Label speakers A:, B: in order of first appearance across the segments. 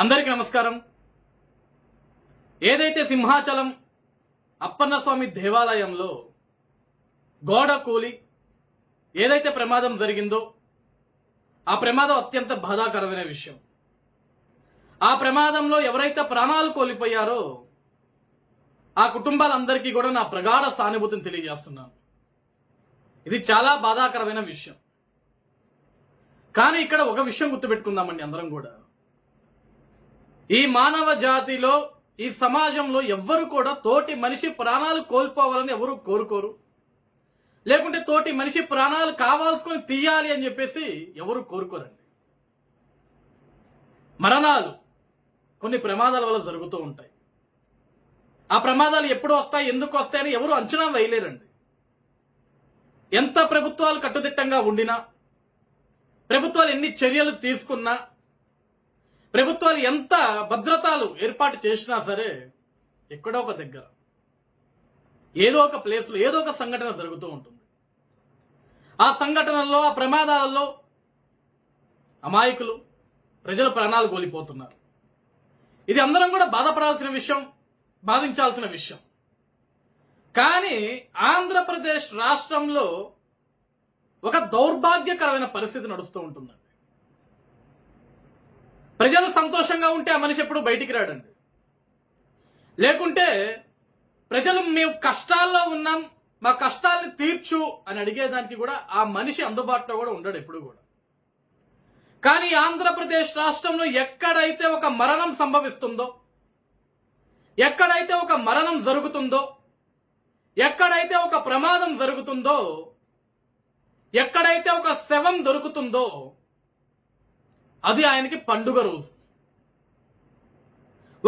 A: అందరికీ నమస్కారం. ఏదైతే సింహాచలం అప్పన్నస్వామి దేవాలయంలో గోడ కూలి ఏదైతే ప్రమాదం జరిగిందో ఆ ప్రమాదం అత్యంత బాధాకరమైన విషయం. ఆ ప్రమాదంలో ఎవరైతే ప్రాణాలు కోల్పోయారో ఆ కుటుంబాలందరికీ కూడా నా ప్రగాఢ సానుభూతిని తెలియజేస్తున్నాను. ఇది చాలా బాధాకరమైన విషయం. కానీ ఇక్కడ ఒక విషయం గుర్తుపెట్టుకుందామండి అందరం కూడా. ఈ మానవ జాతిలో ఈ సమాజంలో ఎవ్వరు కూడా తోటి మనిషి ప్రాణాలు కోల్పోవాలని ఎవరు కోరుకోరు. లేకుంటే తోటి మనిషి ప్రాణాలు కావాల్సుకొని తీయాలి అని చెప్పేసి ఎవరు కోరుకోరండి. మరణాలు కొన్ని ప్రమాదాల వల్ల జరుగుతూ ఉంటాయి. ఆ ప్రమాదాలు ఎప్పుడు వస్తాయి ఎందుకు వస్తాయని ఎవరు అంచనా వేయలేరండి. ఎంత ప్రభుత్వాలు కట్టుదిట్టంగా ఉండినా ప్రభుత్వాలు ఎన్ని చర్యలు తీసుకున్నా ప్రభుత్వాలు ఎంత భద్రతలు ఏర్పాటు చేసినా సరే ఎక్కడో ఒక దగ్గర ఏదో ఒక ప్లేస్లో ఏదో ఒక సంఘటన జరుగుతూ ఉంటుంది. ఆ సంఘటనల్లో ఆ ప్రమాదాలలో అమాయకులు ప్రజల ప్రాణాలు కోల్పోతున్నారు. ఇది అందరం కూడా బాధపడాల్సిన విషయం బాధించాల్సిన విషయం. కానీ ఆంధ్రప్రదేశ్ రాష్ట్రంలో ఒక దౌర్భాగ్యకరమైన పరిస్థితి నడుస్తూ ఉంటుంది ప్రజలు సంతోషంగా ఉంటే ఆ మనిషి ఎప్పుడు బయటికి రాడండి. లేకుంటే ప్రజలు మేము కష్టాల్లో ఉన్నాం మా కష్టాల్ని తీర్చు అని అడిగేదానికి కూడా ఆ మనిషి అందుబాటులో కూడా ఉండడు ఎప్పుడు కూడా. కానీ ఆంధ్రప్రదేశ్ రాష్ట్రంలో ఎక్కడైతే ఒక మరణం సంభవిస్తుందో ఎక్కడైతే ఒక మరణం జరుగుతుందో ఎక్కడైతే ఒక ప్రమాదం జరుగుతుందో ఎక్కడైతే ఒక శవం దొరుకుతుందో అది ఆయనకి పండుగ రోజు.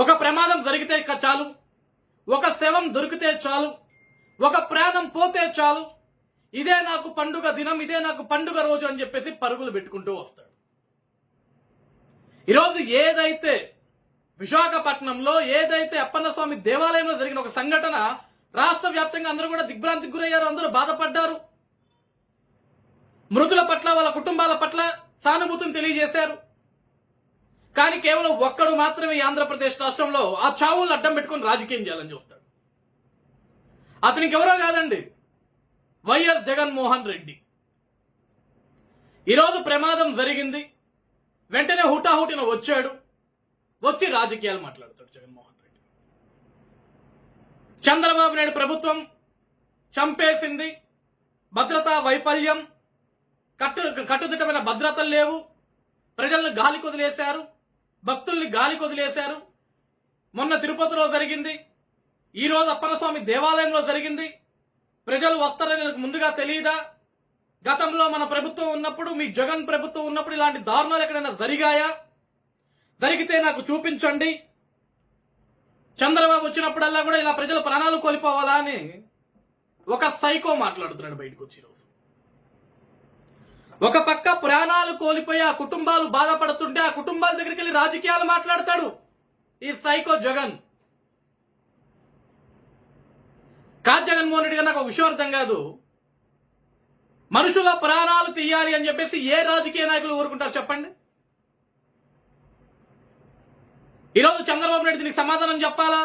A: ఒక ప్రమాదం జరిగితే చాలు. ఒక శవం దొరికితే చాలు. ఒక ప్రాణం పోతే చాలు. ఇదే నాకు పండుగ దినం ఇదే నాకు పండుగ రోజు అని చెప్పేసి పరుగులు పెట్టుకుంటూ వస్తాడు. ఈరోజు ఏదైతే విశాఖపట్నంలో ఏదైతే అప్పన్నస్వామి దేవాలయంలో జరిగిన ఒక సంఘటన రాష్ట్ర వ్యాప్తంగా అందరూ కూడా దిగ్భ్రాంతికి గురయ్యారు అందరూ బాధపడ్డారు. మృతుల పట్ల వాళ్ళ కుటుంబాల పట్ల సానుభూతిని తెలియజేశారు. కానీ కేవలం ఒక్కడు మాత్రమే ఈ ఆంధ్రప్రదేశ్ రాష్ట్రంలో ఆ చావులను అడ్డం పెట్టుకుని రాజకీయం చేయాలని చూస్తాడు. అతనికి ఎవరో కాదండి వైఎస్ జగన్మోహన్ రెడ్డి. ఈరోజు ప్రమాదం జరిగింది వెంటనే హుటాహుటిన వచ్చాడు వచ్చి రాజకీయాలు మాట్లాడతాడు జగన్మోహన్ రెడ్డి. చంద్రబాబు నాయుడు ప్రభుత్వం చంపేసింది భద్రతా వైఫల్యం కట్టు కట్టుదిట్టమైన భద్రతలు లేవు ప్రజలను గాలి కుదిలేశారు భక్తుల్ని గాలి కొదిలేశారు. మొన్న తిరుపతిలో జరిగింది. ఈరోజు అప్పనస్వామి అప్పన్నస్వామి దేవాలయంలో జరిగింది. ప్రజలు వస్తారని నాకు ముందుగా తెలియదా? గతంలో మన ప్రభుత్వం ఉన్నప్పుడు మీ జగన్ ప్రభుత్వం ఉన్నప్పుడు ఇలాంటి దారుణాలు ఎక్కడైనా జరిగాయా? జరిగితే నాకు చూపించండి. చంద్రబాబు వచ్చినప్పుడల్లా కూడా ఇలా ప్రజలు ప్రాణాలు కోల్పోవాలా అని ఒక సైకో మాట్లాడుతున్నాడు బయటకు వచ్చి ఒక పక్క ప్రాణాలు కోల్పోయి ఆ కుటుంబాలు బాధపడుతుంటే ఆ కుటుంబాల దగ్గరికి వెళ్ళి రాజకీయాలు మాట్లాడతాడు ఈ సైకో జగన్. కాదు జగన్మోహన్ రెడ్డి గారు నాకు ఒక విషయం అర్థం కాదు. మనుషుల ప్రాణాలు తీయాలి అని చెప్పేసి ఏ రాజకీయ నాయకులు ఊరుకుంటారు చెప్పండి? ఈరోజు చంద్రబాబు నాయుడు దీనికి సమాధానం చెప్పాలా?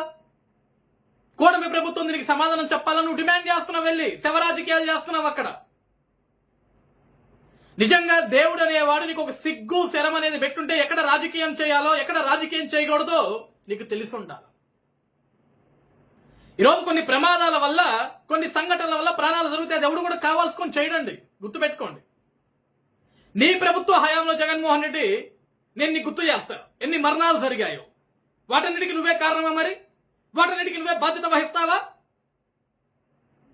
A: కూటమి ప్రభుత్వం దీనికి సమాధానం చెప్పాలని నువ్వు డిమాండ్ చేస్తున్నావు వెళ్ళి శవ రాజకీయాలు చేస్తున్నావు అక్కడ. నిజంగా దేవుడు అనేవాడు నీకు ఒక సిగ్గు శరం అనేది పెట్టుంటే ఎక్కడ రాజకీయం చేయాలో ఎక్కడ రాజకీయం చేయకూడదో నీకు తెలిసి ఉండాలి. ఈరోజు కొన్ని ప్రమాదాల వల్ల కొన్ని సంఘటనల వల్ల ప్రాణాలు జరుగుతాయి ఎవడు కూడా కావాల్సుకొని చేయడండి. గుర్తుపెట్టుకోండి. నీ ప్రభుత్వ హయాంలో జగన్మోహన్ రెడ్డి నేను నీ గుర్తు చేస్తా ఎన్ని మరణాలు జరిగాయో. వాటన్నిటికి నువ్వే కారణమా మరి? వాటన్నిటికి నువ్వే బాధ్యత వహిస్తావా?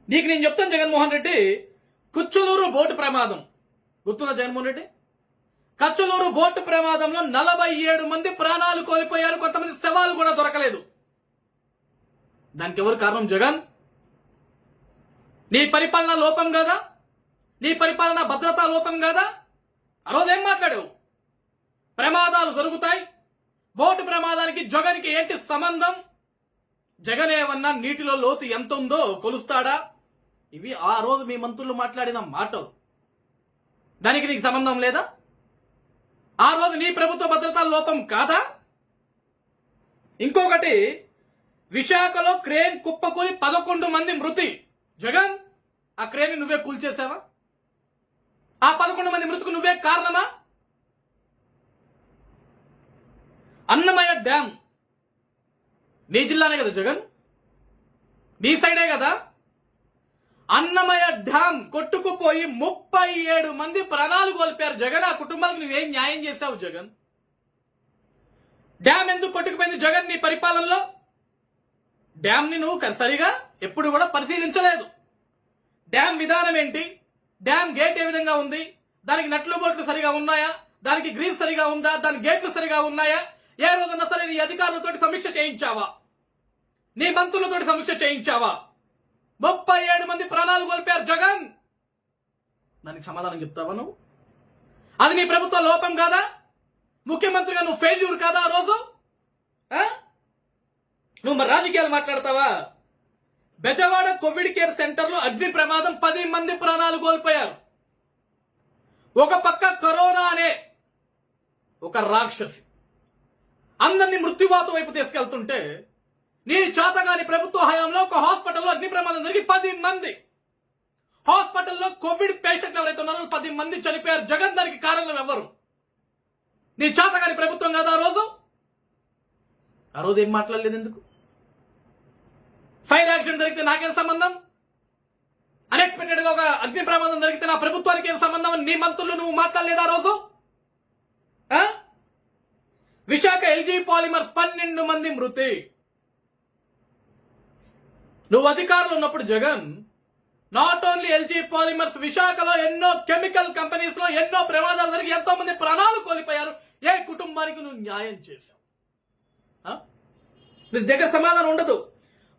A: నీకు నేను చెప్తాను జగన్మోహన్ రెడ్డి కుచ్చులూరు బోటు ప్రమాదం. గుర్తుందా జగన్మోహన్ రెడ్డి? కచ్చలూరు బోటు ప్రమాదంలో నలభై ఏడు మంది ప్రాణాలు కోల్పోయారు కొంతమంది శవాలు కూడా దొరకలేదు. దానికి ఎవరు కారణం జగన్? నీ పరిపాలన లోపం కదా? నీ పరిపాలన భద్రతా లోపం కదా? ఆ రోజు ఏం మాట్లాడావు? ప్రమాదాలు జరుగుతాయి. బోటు ప్రమాదానికి జగన్కి ఏంటి సంబంధం? జగన్ ఏమన్నా నీటిలో లోతు ఎంత ఉందో కొలుస్తాడా? ఇవి ఆ రోజు మీ మంత్రులు మాట్లాడిన మాటలు. దానికి నీకు సంబంధం లేదా? ఆ రోజు నీ ప్రభుత్వ భద్రతా లోపం కాదా? ఇంకొకటి విశాఖలో క్రేన్ కుప్పకూలి పదకొండు మంది మృతి. జగన్ ఆ క్రేన్ నువ్వే కూల్చేసావా ఆ పదకొండు మంది మృతికి నువ్వే కారణమా? అన్నమయ్య డ్యామ్. నీ జిల్లానే కదా జగన్? నీ సైడే కదా? అన్నమయ డ్యామ్ కొట్టుకుపోయి ముప్పై ఏడు మంది ప్రాణాలు కోల్పోయారు. జగన్ ఆ కుటుంబాలకు నువ్వేం న్యాయం చేశావు జగన్? డ్యామ్ ఎందుకు కొట్టుకుపోయింది జగన్ నీ పరిపాలనలో? డ్యామ్ని నువ్వు సరిగా ఎప్పుడు కూడా పరిశీలించలేదు. డ్యామ్ విధానం ఏంటి? డ్యామ్ గేట్ ఏ విధంగా ఉంది? దానికి నట్లు బోట్లు సరిగా ఉన్నాయా? దానికి గ్రీన్ సరిగా ఉందా? దాని గేట్లు సరిగా ఉన్నాయా? ఏ రోజున్నా సరే నీ అధికారులతోటి సమీక్ష చేయించావా? నీ మంత్రులతోటి సమీక్ష చేయించావా? ముప్పై ఏడు మంది ప్రాణాలు కోల్పోయారు జగన్. దానికి సమాధానం చెప్తావా నువ్వు? అది నీ ప్రభుత్వ లోపం కాదా? ముఖ్యమంత్రిగా నువ్వు ఫెయిల్యూర్ కాదా ఆ రోజు? నువ్వు మరి రాజకీయాలు మాట్లాడతావా? బెజవాడ కోవిడ్ కేర్ సెంటర్లో అగ్ని ప్రమాదం పది మంది ప్రాణాలు కోల్పోయారు. ఒక పక్క కరోనా అనే ఒక రాక్షసి. అందరినీ మృత్యువాత వైపు తీసుకెళ్తుంటే నీ చేతగాని ప్రభుత్వ హయాంలో ఒక హాస్పిటల్లో అగ్ని ప్రమాదం జరిగి పది మంది. హాస్పిటల్లో కోవిడ్ పేషెంట్లు ఎవరైతే ఉన్నారో పది మంది చనిపోయారు. జగన్ దానికి కారణం ఎవరు? నీ చేతగాని ప్రభుత్వం కాదా ఆ రోజు? ఆ రోజు ఏం మాట్లాడలేదు ఎందుకు? ఫైర్ యాక్సిడెంట్ జరిగితే నాకేం సంబంధం? అన్ఎక్స్పెక్టెడ్గా ఒక అగ్ని ప్రమాదం జరిగితే నా ప్రభుత్వానికి ఏం సంబంధం? అని నీ మంత్రులు నువ్వు మాట్లాడలేదు ఆ రోజు? విశాఖ ఎల్జీ పాలిమర్స్ పన్నెండు మంది మృతి. నువ్వు అధికారంలో ఉన్నప్పుడు Jagan not only LG polymers విశాఖలో ఎన్నో కెమికల్ కంపెనీస్లో ఎన్నో ప్రమాదాలు జరిగి ఎంతో మంది ప్రాణాలు కోల్పోయారు. ఏ కుటుంబానికి నువ్వు న్యాయం చేశావు? ఆ? నీ దగ్గర సమాధానం ఉండదు.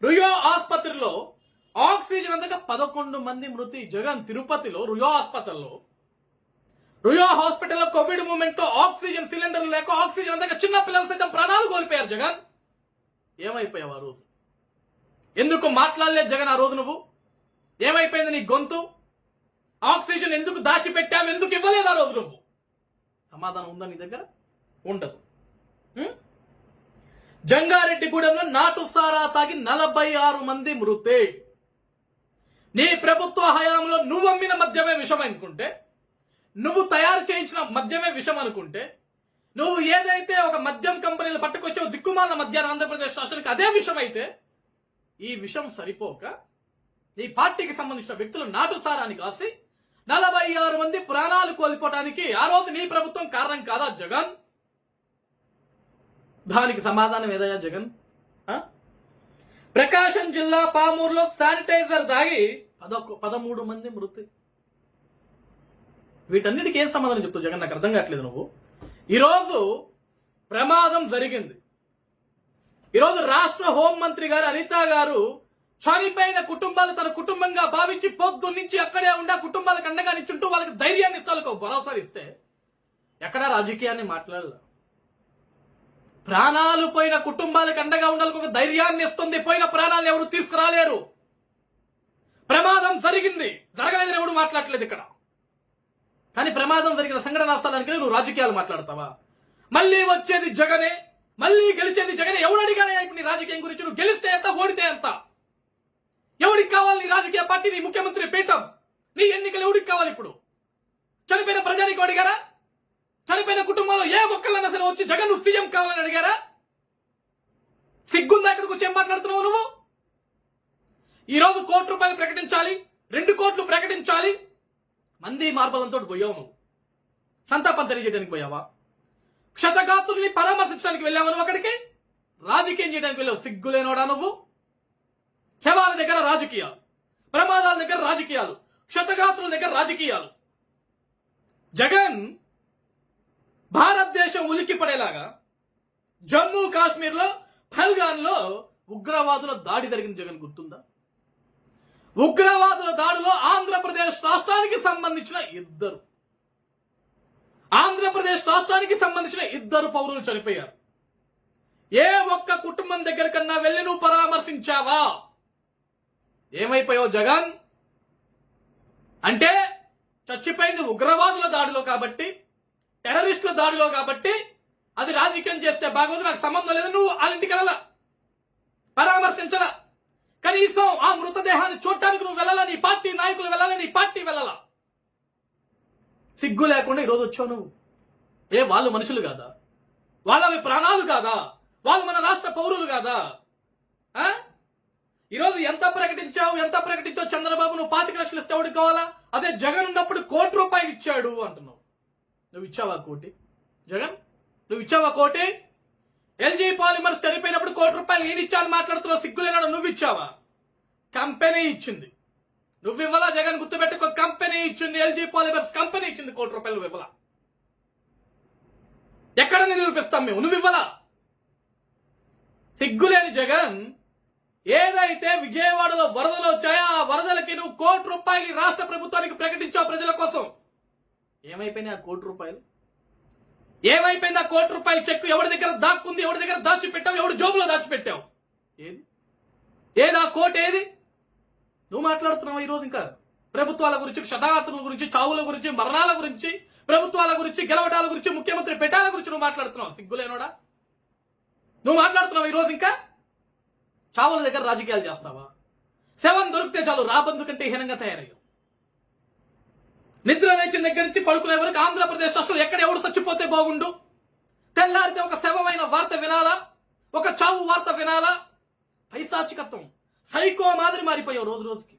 A: రుయో ఆసుపత్రిలో ఆక్సిజన్ అందక పదకొండు మంది మృతి జగన్ తిరుపతిలో రుయో ఆసుపత్రిలో. రుయో హాస్పిటల్లో కోవిడ్ మూమెంట్లో ఆక్సిజన్ సిలిండర్ లేక ఆక్సిజన్ అందక చిన్న పిల్లల సైతం ప్రాణాలు కోల్పోయారు జగన్. ఏమైపోయావు ఆ రోజు? ఎందుకు మాట్లాడలేదు జగన్ ఆ రోజు నువ్వు? ఏమైపోయింది నీ గొంతు? ఆక్సిజన్ ఎందుకు దాచిపెట్టావు? ఎందుకు ఇవ్వలేదు ఆ రోజు నువ్వు? సమాధానం ఉందా నీ దగ్గర? ఉండదు. జంగారెడ్డిగూడెంలో నాటు సారా తాగి నలభై ఆరు మంది మృతే. నీ ప్రభుత్వ హయాంలో నువ్వు అమ్మిన మద్యమే విషం అనుకుంటే నువ్వు తయారు చేయించిన మద్యమే విషం అనుకుంటే నువ్వు ఏదైతే ఒక మద్యం కంపెనీలు పట్టుకొచ్చావు దిక్కుమాల మద్యాన్ని ఆంధ్రప్రదేశ్ రాష్ట్రానికి అదే విషయం అయితే ఈ విషం సరిపోక నీ పార్టీకి సంబంధించిన వ్యక్తులు నాటుసారాన్ని కాసి నలభై ఆరు మంది ప్రాణాలు కోల్పోవడానికి ఆ రోజు నీ ప్రభుత్వం కారణం కాదా జగన్? దానికి సమాధానం ఏదయ్యా జగన్? ప్రకాశం జిల్లా పామూరులో శానిటైజర్ దాగి పదొక పదమూడు మంది మృతి. వీటన్నిటికీ ఏం సమాధానం చెప్తావు జగన్? నాకు అర్థం కావట్లేదు నువ్వు. ఈరోజు ప్రమాదం జరిగింది. ఈరోజు రాష్ట్ర హోంమంత్రి గారు అనిత గారు చనిపోయిన కుటుంబాలు తన కుటుంబంగా భావించి పొద్దు నుంచి అక్కడే ఉండే కుటుంబాలకు అండగా నిచ్చుంటూ వాళ్ళకి ధైర్యాన్ని ఇస్తే ఒక భరోసా ఇస్తే ఎక్కడా రాజకీయాన్ని మాట్లాడలే. ప్రాణాలు పోయిన కుటుంబాలకు అండగా ఉండాలి ఒక ధైర్యాన్ని ఇస్తుంది. పోయిన ప్రాణాలు ఎవరు తీసుకురాలేరు. ప్రమాదం జరిగింది. జరగలేదని ఎవడు మాట్లాడలేదు ఇక్కడ. కానీ ప్రమాదం జరిగిన సంఘటన స్థలానికి నువ్వు రాజకీయాలు మాట్లాడతావా? మళ్ళీ వచ్చేది జగనే. మళ్ళీ గెలిచేది జగన్. ఎవడు అడిగాడే ఇప్పుడు నీ రాజకీయం గురించి నువ్వు గెలిస్తే ఎంత ఓడితే ఎంత? ఎవడికి కావాలి నీ రాజకీయ పార్టీ నీ ముఖ్యమంత్రి పీఠం? నీ ఎన్నికలు ఎవడికి కావాలి ఇప్పుడు? చనిపోయిన ప్రజానికి అడిగారా? చనిపోయిన కుటుంబంలో ఏ ఒక్కళ్ళన్నా సరే వచ్చి జగన్ నువ్వు సీఎం కావాలని అడిగారా? సిగ్గుందా ఇక్కడికి వచ్చి ఏం మాట్లాడుతున్నావు నువ్వు? ఈ రోజు కోటి రూపాయలు ప్రకటించాలి రెండు కోట్లు ప్రకటించాలి. మంది మార్బలంతో పోయావు నువ్వు. సంతాపం తెలియజేయడానికి పోయావా? క్షతగాతుల్ని పరామర్శించడానికి వెళ్ళావు నువ్వు అక్కడికి? రాజకీయం చేయడానికి వెళ్ళావు సిగ్గులేనోడా నువ్వు? శవాల దగ్గర రాజకీయాలు ప్రమాదాల దగ్గర రాజకీయాలు క్షతగాత్రుల దగ్గర రాజకీయాలు. జగన్ భారతదేశం ఉలిక్కి పడేలాగా జమ్మూ కాశ్మీర్లో లో ఉగ్రవాదుల దాడి జరిగింది జగన్ గుర్తుందా? ఉగ్రవాదుల దాడిలో ఆంధ్రప్రదేశ్ రాష్ట్రానికి సంబంధించిన ఇద్దరు ఆంధ్రప్రదేశ్ రాష్ట్రానికి సంబంధించిన ఇద్దరు పౌరులు చనిపోయారు. ఏ ఒక్క కుటుంబం దగ్గర కన్నా వెళ్ళి నువ్వు పరామర్శించావా? ఏమైపోయావు జగన్? అంటే చచ్చిపోయింది ఉగ్రవాదుల దాడిలో కాబట్టి టెర్రరిస్టుల దాడిలో కాబట్టి అది రాజకీయం చేస్తే బాగోదు నాకు సంబంధం లేదు నువ్వు వాళ్ళింటికి ఇంటికి పరామర్శించలా? కనీసం ఆ మృతదేహాన్ని చూడటానికి నువ్వు వెళ్ళాలా? నీ పార్టీ నాయకులు వెళ్ళాలా? నీ పార్టీ వెళ్ళాలా? సిగ్గు లేకుండా ఈరోజు వచ్చావు నువ్వు. ఏ వాళ్ళు మనుషులు కాదా? వాళ్ళవి ప్రాణాలు కాదా? వాళ్ళు మన రాష్ట్ర పౌరులు కాదా? ఈరోజు ఎంత ప్రకటించావు ఎంత ప్రకటించావు చంద్రబాబు? నువ్వు పాతిక లక్షలు ఇస్తే ఎవడికి కావాలా? అదే జగన్ ఉన్నప్పుడు కోటి రూపాయలు ఇచ్చాడు అంటున్నావు. నువ్వు ఇచ్చావా కోటి? జగన్ నువ్వు ఇచ్చావా కోటి? ఎల్జీ పాలిమర్స్ చనిపోయినప్పుడు కోటి రూపాయలు నేను ఇచ్చాను మాట్లాడుతున్నావు? సిగ్గులేనాడు నువ్వు ఇచ్చావా? కంపెనీ ఇచ్చింది. నువ్వు ఇవ్వాలా జగన్ గుర్తుపెట్టుకో కంపెనీ ఇచ్చింది ఎల్జీ పాలిమర్స్ కంపెనీ ఇచ్చింది కోటి రూపాయలు నువ్వు ఇవ్వాలా ఎక్కడ నిరూపిస్తాం మేము? నువ్వు ఇవ్వాలా సిగ్గులేని జగన్ ఏదైతే విజయవాడలో వరదలు వచ్చాయో ఆ వరదలకి నువ్వు కోటి రూపాయలు రాష్ట్ర ప్రభుత్వానికి ప్రకటించావు ప్రజల కోసం. ఏమైపోయినాయి ఆ కోటి రూపాయలు? ఏమైపోయింది ఆ కోటి రూపాయల చెక్కు? ఎవరి దగ్గర దాక్కుంది? ఎవరి దగ్గర దాచిపెట్టావు? ఎవరి జోబులో దాచిపెట్టావు? ఏది? ఏది? ఆ కోట్ ఏది? నువ్వు మాట్లాడుతున్నావు ఈరోజు ఇంకా? ప్రభుత్వాల గురించి శతాగాత్రుల గురించి చావుల గురించి మరణాల గురించి ప్రభుత్వాల గురించి గెలవటాల గురించి ముఖ్యమంత్రి పెట్టాల గురించి నువ్వు మాట్లాడుతున్నావు? సిగ్గులేనోడా నువ్వు మాట్లాడుతున్నావు ఈరోజు ఇంకా? చావుల దగ్గర రాజకీయాలు చేస్తావా? శవం దొరికితే చాలు రాబందు కంటే హీనంగా తయారయ్యావు. నిద్ర లేచిన దగ్గర నుంచి పడుకునే వరకు ఆంధ్రప్రదేశ్ అసలు ఎక్కడ ఎవడు చచ్చిపోతే బాగుండు? తెల్లారితే ఒక శవమైన వార్త వినాలా? ఒక చావు వార్త వినాలా? పైశాచికత్వం. సైకో మాదిరి మారిపోయావు రోజు రోజుకి.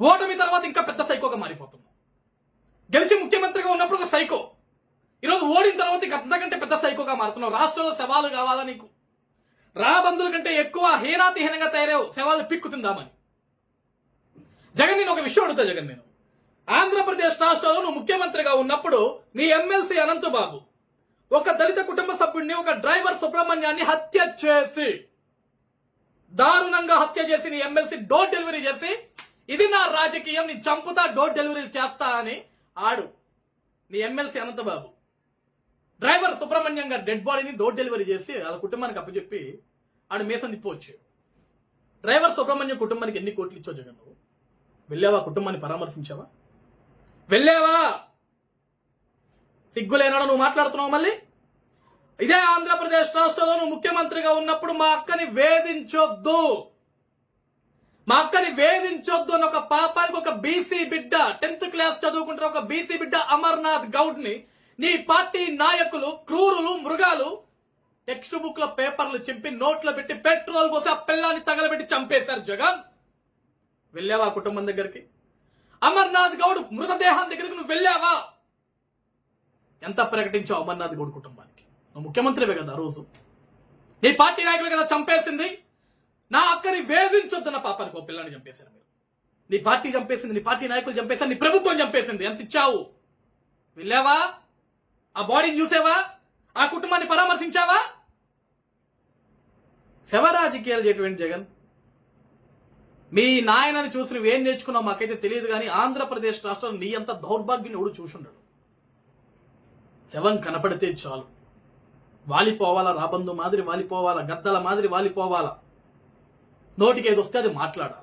A: ఓటమి తర్వాత ఇంకా పెద్ద సైకోగా మారిపోతున్నావు. గెలిచి ముఖ్యమంత్రిగా ఉన్నప్పుడు ఒక సైకో. ఈరోజు ఓడిన తర్వాత ఇంకా అంతకంటే పెద్ద సైకోగా మారుతున్నావు. రాష్ట్రంలో సవాలు కావాలా నీకు? రాబందుల కంటే ఎక్కువ హీనాతిహీనంగా తయారావు సవాళ్ళు పిక్కుతుందామని. జగన్ నేను ఒక విషయం అడుగుతా జగన్ నేను. ఆంధ్రప్రదేశ్ రాష్ట్రంలో నువ్వు ముఖ్యమంత్రిగా ఉన్నప్పుడు నీ ఎమ్మెల్సీ అనంతబాబు ఒక దళిత కుటుంబ సభ్యుడిని ఒక డ్రైవర్ సుబ్రహ్మణ్యాన్ని హత్య చేసి దారుణంగా హత్య చేసి నీ ఎమ్మెల్సీ డోర్ డెలివరీ చేసి ఇది నా రాజకీయం నేను చంపుతా డోర్ డెలివరీ చేస్తా అని ఆడు. నీ ఎమ్మెల్సీ అనంతబాబు. డ్రైవర్ సుబ్రహ్మణ్యం గారి డెడ్ బాడీని డోర్ డెలివరీ చేసి వాళ్ళ కుటుంబానికి అప్పచెప్పి ఆడు మేసం తిప్పవచ్చు డ్రైవర్ సుబ్రహ్మణ్యం కుటుంబానికి ఎన్ని కోట్లు ఇచ్చో జగన్ నువ్వు వెళ్ళావా? కుటుంబాన్ని పరామర్శించావా? వెళ్ళావా? సిగ్గులేనాడో నువ్వు మాట్లాడుతున్నావు మళ్ళీ? ఇదే ఆంధ్రప్రదేశ్ రాష్ట్రంలో నువ్వు ముఖ్యమంత్రిగా ఉన్నప్పుడు మా అక్కని వేధించొద్దు. మా అక్కని వేధించొద్దు అని ఒక పాపానికి ఒక బీసీ బిడ్డ టెన్త్ క్లాస్ చదువుకుంటున్న ఒక బీసీ బిడ్డ అమర్నాథ్ గౌడ్ని నీ పార్టీ నాయకులు క్రూరులు మృగాలు టెక్స్ట్ బుక్లో పేపర్లు చింపి నోట్లో పెట్టి పెట్రోల్ పోసి ఆ పిల్లాన్ని తగలబెట్టి చంపేశారు జగన్. వెళ్ళావా కుటుంబం దగ్గరికి? అమర్నాథ్ గౌడ్ మృతదేహం దగ్గరికి నువ్వు వెళ్ళావా? ఎంత ప్రకటించావు అమర్నాథ్ గౌడ్ కుటుంబం? నువ్వు ముఖ్యమంత్రివే కదా రోజు. నీ పార్టీ నాయకులు కదా చంపేసింది. నా అక్కని వేధించొద్దన్న పాపానికి ఓ పిల్లని చంపేశారు మీరు. నీ పార్టీ చంపేసింది నీ పార్టీ నాయకులు చంపేశారు నీ ప్రభుత్వం చంపేసింది. ఎంత ఇచ్చావు? వెళ్ళావా? ఆ బాడీని చూసావా? ఆ కుటుంబాన్ని పరామర్శించావా? శవ రాజకీయాలు చేయటువంటి జగన్ మీ నాయనని చూసి నువ్వేం నేర్చుకున్నావు మాకైతే తెలియదు కానీ ఆంధ్రప్రదేశ్ రాష్ట్రంలో నీ అంత దౌర్భాగ్యం ఎవడు చూసుండడు. శవం కనపడితే చాలు. వాలిపోవాలా రాబందు మాదిరి వాలిపోవాలా గద్దల మాదిరి వాలిపోవాలా? నోటికి ఏది వస్తే అది మాట్లాడాలి.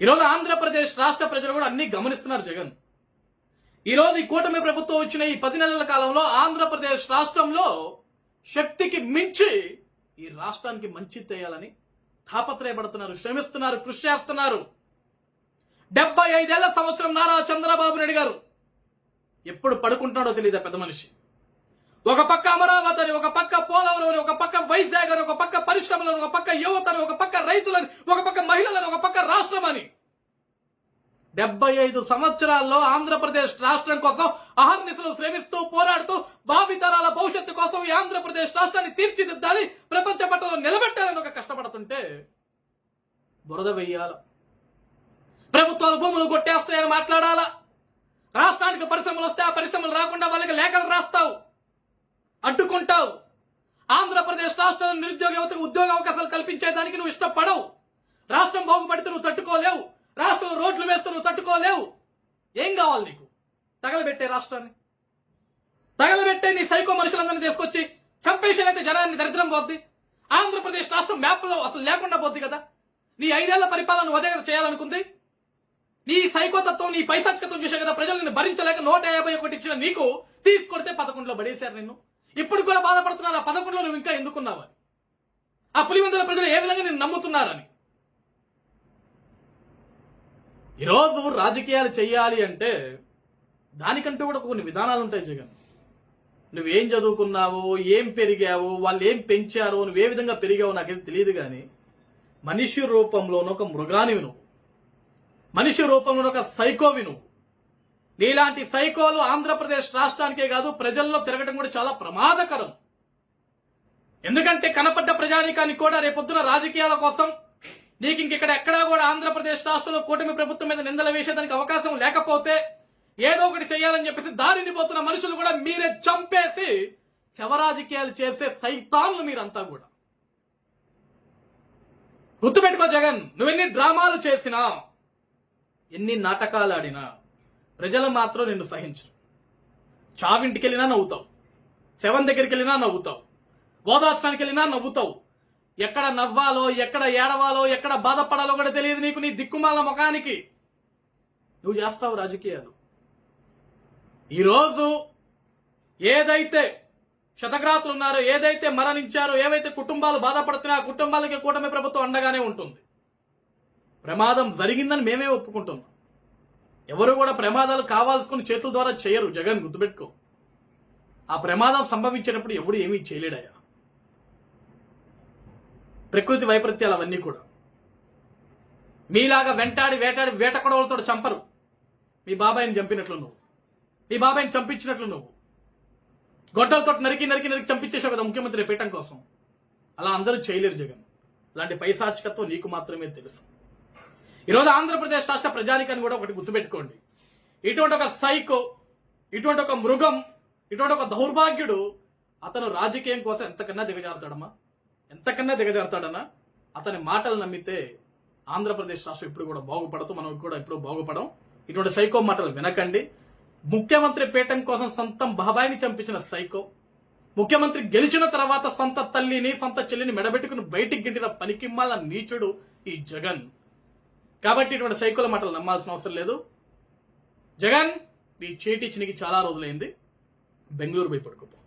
A: ఈరోజు ఆంధ్రప్రదేశ్ రాష్ట్ర ప్రజలు కూడా అన్ని గమనిస్తున్నారు జగన్. ఈరోజు ఈ కూటమి ప్రభుత్వం వచ్చిన ఈ పది నెలల కాలంలో ఆంధ్రప్రదేశ్ రాష్ట్రంలో శక్తికి మించి ఈ రాష్ట్రానికి మంచి చేయాలని తాపత్రయపడుతున్నారు శ్రమిస్తున్నారు కృషి చేస్తున్నారు. డెబ్బై ఐదేళ్ళ సంవత్సరం నారా చంద్రబాబు నాయుడు గారు ఎప్పుడు పడుకుంటున్నాడో తెలియదు పెద్ద మనిషి? ఒక పక్క అమరావతి అని ఒక పక్క పోలవరం అని ఒక పక్క వైజాగ్ అని ఒక పక్క పరిశ్రమలను ఒక పక్క యువతను ఒక పక్క రైతులని ఒక పక్క మహిళలను ఒక పక్క రాష్ట్రం అని డెబ్బై ఐదు సంవత్సరాల్లో ఆంధ్రప్రదేశ్ రాష్ట్రం కోసం అహర్నిశలు శ్రమిస్తూ పోరాడుతూ భావితరాల భవిష్యత్తు కోసం ఈ ఆంధ్రప్రదేశ్ రాష్ట్రాన్ని తీర్చిదిద్దాలి ప్రపంచ పట్టణంలో నిలబెట్టాలని ఒక కష్టపడుతుంటే బురద వెయ్యాల. ప్రభుత్వాలు భూములు కొట్టేస్తాయని మాట్లాడాలా. రాష్ట్రానికి పరిశ్రమలు వస్తే ఆ పరిశ్రమలు రాకుండా వాళ్ళకి లేఖలు రాస్తావు. అడ్డుకుంటావు. ఆంధ్రప్రదేశ్ రాష్ట్రంలో నిరుద్యోగ యువతకు ఉద్యోగ అవకాశాలు కల్పించేదానికి నువ్వు ఇష్టపడవు. రాష్ట్రం బాగుపడితే నువ్వు తట్టుకోలేవు. రాష్ట్రంలో రోడ్లు వేస్తే నువ్వు తట్టుకోలేవు. ఏం కావాలి నీకు? తగలబెట్టే రాష్ట్రాన్ని. తగలబెట్టే నీ సైకో మనుషులందరినీ తీసుకొచ్చి చంపేసేనైతే జనాన్ని దరిద్రం పోద్ది. ఆంధ్రప్రదేశ్ రాష్ట్రం మ్యాప్లో అసలు లేకుండా పోద్ది కదా. నీ ఐదేళ్ళ పరిపాలన అదే కదా చేయాలనుకుంది? నీ సైకోతత్వం నీ పైశాచికత్వం చూసే కదా ప్రజల్ని భరించలేక నూట యాభై ఒకటి ఇచ్చిన నీకు తీసుకొడితే పదకొండులో పడేశారు నిన్ను. ఇప్పుడు కూడా బాధపడుతున్నారు. ఆ పదకొండులో నువ్వు ఇంకా ఎందుకున్నావని ఆ పులివెందుల ప్రజలు ఏ విధంగా నేను నమ్ముతున్నారని. ఈరోజు రాజకీయాలు చెయ్యాలి అంటే దానికంటూ కూడా కొన్ని విధానాలు ఉంటాయి జగన్. నువ్వేం చదువుకున్నావు ఏం పెరిగావు వాళ్ళు ఏం పెంచారు నువ్వు ఏ విధంగా పెరిగావు నాకైతే తెలియదు కానీ మనిషి రూపంలోనొక ఒక మృగానివి నువ్వు. మనిషి రూపంలోనొక ఒక సైకోవి నువ్వు. నీలాంటి సైకోలు ఆంధ్రప్రదేశ్ రాష్ట్రానికే కాదు ప్రజల్లో తిరగడం కూడా చాలా ప్రమాదకరం. ఎందుకంటే కనపడ్డ ప్రజానీకానికి కూడా రేపొద్దున రాజకీయాల కోసం నీకు ఇంకెక్కడ ఎక్కడా కూడా ఆంధ్రప్రదేశ్ రాష్ట్రంలో కూటమి ప్రభుత్వం మీద నిందలు వేసేదానికి అవకాశం లేకపోతే ఏదో ఒకటి చేయాలని చెప్పేసి దారిని పోతున్న మనుషులు కూడా మీరే చంపేసి శవరాజకీయాలు చేసే సైతాన్లు మీరంతా కూడా. గుర్తుపెట్టుకో జగన్ నువ్వెన్ని డ్రామాలు చేసినా ఎన్ని నాటకాలు ఆడినా ప్రజలు మాత్రం నిన్ను సహించరు. చావింటికి వెళ్ళినా నవ్వుతావు. శవం దగ్గరికి వెళ్ళినా నవ్వుతావు. ఓదార్చడానికి వెళ్ళినా నవ్వుతావు. ఎక్కడ నవ్వాలో ఎక్కడ ఏడవాలో ఎక్కడ బాధపడాలో కూడా తెలియదు నీకు నీ దిక్కుమాల ముఖానికి. నువ్వు చేస్తావు రాజకీయాలు. ఈరోజు ఏదైతే క్షతగ్రాతులు ఉన్నారో ఏదైతే మరణించారో ఏవైతే కుటుంబాలు బాధపడుతున్నాయో ఆ కుటుంబాలకి కూటమి ప్రభుత్వం అండగానే ఉంటుంది. ప్రమాదం జరిగిందని మేమే ఒప్పుకుంటున్నాం. ఎవరు కూడా ప్రమాదాలు కావాల్సుకుని చేతుల ద్వారా చేయరు. జగన్ గుర్తుపెట్టుకో. ఆ ప్రమాదం సంభవించేటప్పుడు ఎవడు ఏమీ చేయలేడయ్యా. ప్రకృతి వైపరీత్యాలు అవన్నీ కూడా. మీలాగా వెంటాడి వేటాడి వేట కొడవలతో చంపరు. మీ బాబాయిని చంపినట్లు నువ్వు. మీ బాబాయిని చంపించినట్లు నువ్వు. గొడ్డలతో నరికి నరికి నరికి చంపించేసావు కదా ముఖ్యమంత్రి పీఠం కోసం. అలా అందరూ చేయలేరు జగన్. అలాంటి పైశాచికత్వం నీకు మాత్రమే తెలుసు. ఈరోజు ఆంధ్రప్రదేశ్ రాష్ట్ర ప్రజానికాన్ని కూడా ఒకటి గుర్తుపెట్టుకోండి. ఇటువంటి ఒక సైకో ఇటువంటి ఒక మృగం ఇటువంటి ఒక దౌర్భాగ్యుడు అతను రాజకీయం కోసం ఎంతకన్నా దిగజారుతాడమ్మా? ఎంతకన్నా దిగజారుతాడన్నా? అతని మాటలు నమ్మితే ఆంధ్రప్రదేశ్ రాష్ట్రం ఇప్పుడు కూడా బాగుపడదు మనం కూడా ఇప్పుడు బాగుపడం ఇటువంటి సైకో మాటలు వినకండి. ముఖ్యమంత్రి పీఠం కోసం సొంతం బాబాయిని చంపించిన సైకో ముఖ్యమంత్రి గెలిచిన తర్వాత సొంత తల్లిని సొంత చెల్లిని మెడబెట్టుకుని బయటికి గింటిన పనికిమ్మాల నీచుడు ఈ జగన్. కాబట్టి ఇటువంటి సైకిల్ మాటలు నమ్మాల్సిన అవసరం లేదు. జగన్ నీ చేటి చినికి చాలా రోజులైంది. బెంగళూరు పోయి పడుకోపో.